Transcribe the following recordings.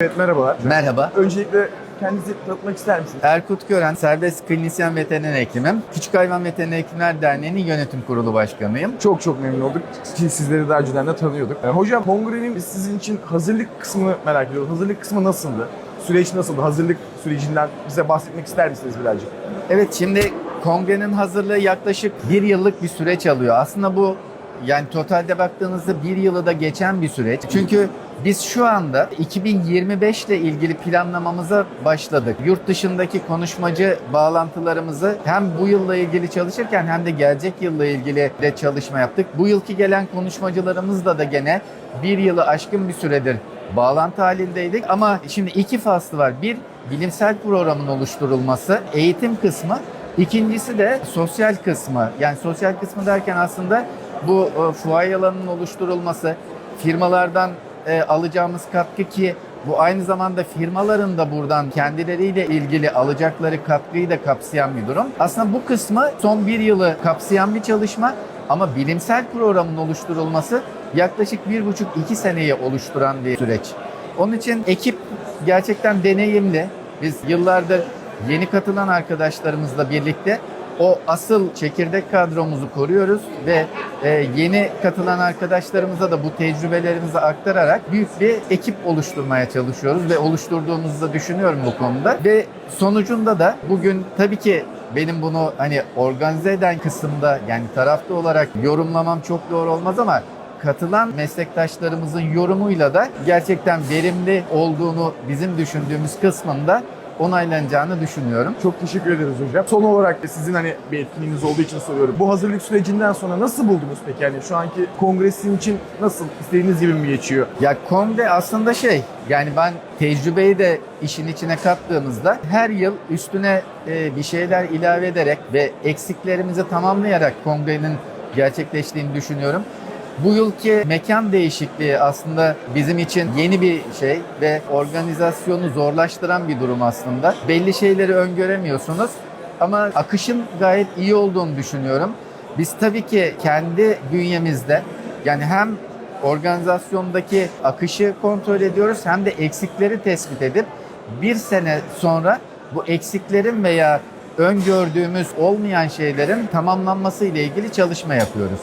Evet merhabalar. Merhaba. Öncelikle kendinizi tanıtmak ister misiniz? Erkut Gören, serbest klinisyen veteriner hekimim. Küçük Hayvan Veteriner Hekimler Derneği'nin yönetim kurulu başkanıyım. Çok çok memnun olduk ki sizleri daha önceden de tanıyorduk. Ee, hocam kongrenin sizin için hazırlık kısmını merak ediyoruz. Hazırlık kısmı nasıldı? Süreç nasıldı? Hazırlık sürecinden bize bahsetmek ister misiniz birazcık? Evet şimdi kongrenin hazırlığı yaklaşık bir yıllık bir süreç alıyor. Aslında bu yani totalde baktığınızda bir yılı da geçen bir süreç. Çünkü biz şu anda 2025 ile ilgili planlamamıza başladık. Yurt dışındaki konuşmacı bağlantılarımızı hem bu yılla ilgili çalışırken hem de gelecek yılla ilgili de çalışma yaptık. Bu yılki gelen konuşmacılarımızla da gene bir yılı aşkın bir süredir bağlantı halindeydik. Ama şimdi iki faslı var. Bir, bilimsel programın oluşturulması, eğitim kısmı. İkincisi de sosyal kısmı. Yani sosyal kısmı derken aslında bu e, fuaye alanının oluşturulması, firmalardan e, alacağımız katkı ki bu aynı zamanda firmaların da buradan kendileriyle ilgili alacakları katkıyı da kapsayan bir durum. Aslında bu kısmı son bir yılı kapsayan bir çalışma ama bilimsel programın oluşturulması yaklaşık bir buçuk iki seneyi oluşturan bir süreç. Onun için ekip gerçekten deneyimli. Biz yıllardır yeni katılan arkadaşlarımızla birlikte o asıl çekirdek kadromuzu koruyoruz ve e, yeni katılan arkadaşlarımıza da bu tecrübelerimizi aktararak büyük bir ekip oluşturmaya çalışıyoruz ve oluşturduğumuzu da düşünüyorum bu konuda. Ve sonucunda da bugün tabii ki benim bunu hani organize eden kısımda yani tarafta olarak yorumlamam çok doğru olmaz ama katılan meslektaşlarımızın yorumuyla da gerçekten verimli olduğunu bizim düşündüğümüz kısmında onaylanacağını düşünüyorum. Çok teşekkür ederiz hocam. Son olarak da sizin hani bir etkinliğiniz olduğu için soruyorum. Bu hazırlık sürecinden sonra nasıl buldunuz peki? Yani şu anki kongresin için nasıl? istediğiniz gibi mi geçiyor? Ya kongre aslında şey yani ben tecrübeyi de işin içine kattığımızda her yıl üstüne e, bir şeyler ilave ederek ve eksiklerimizi tamamlayarak kongrenin gerçekleştiğini düşünüyorum. Bu yılki mekan değişikliği aslında bizim için yeni bir şey ve organizasyonu zorlaştıran bir durum aslında. Belli şeyleri öngöremiyorsunuz ama akışın gayet iyi olduğunu düşünüyorum. Biz tabii ki kendi bünyemizde yani hem organizasyondaki akışı kontrol ediyoruz hem de eksikleri tespit edip bir sene sonra bu eksiklerin veya öngördüğümüz olmayan şeylerin tamamlanması ile ilgili çalışma yapıyoruz.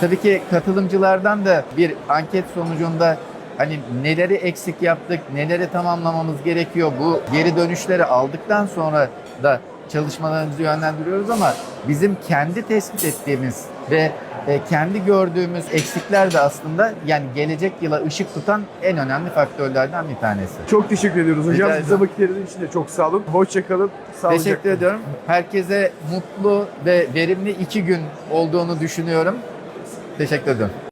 Tabii ki katılımcılardan da bir anket sonucunda hani neleri eksik yaptık, neleri tamamlamamız gerekiyor bu geri dönüşleri aldıktan sonra da çalışmalarımızı yönlendiriyoruz ama bizim kendi tespit ettiğimiz ve e, kendi gördüğümüz eksikler de aslında yani gelecek yıla ışık tutan en önemli faktörlerden bir tanesi. Çok teşekkür ediyoruz hocam. Ederim. vakit ayırdığınız için de çok sağ olun. Hoşçakalın. Teşekkür ediyorum. Herkese mutlu ve verimli iki gün olduğunu düşünüyorum. Teşekkür ederim.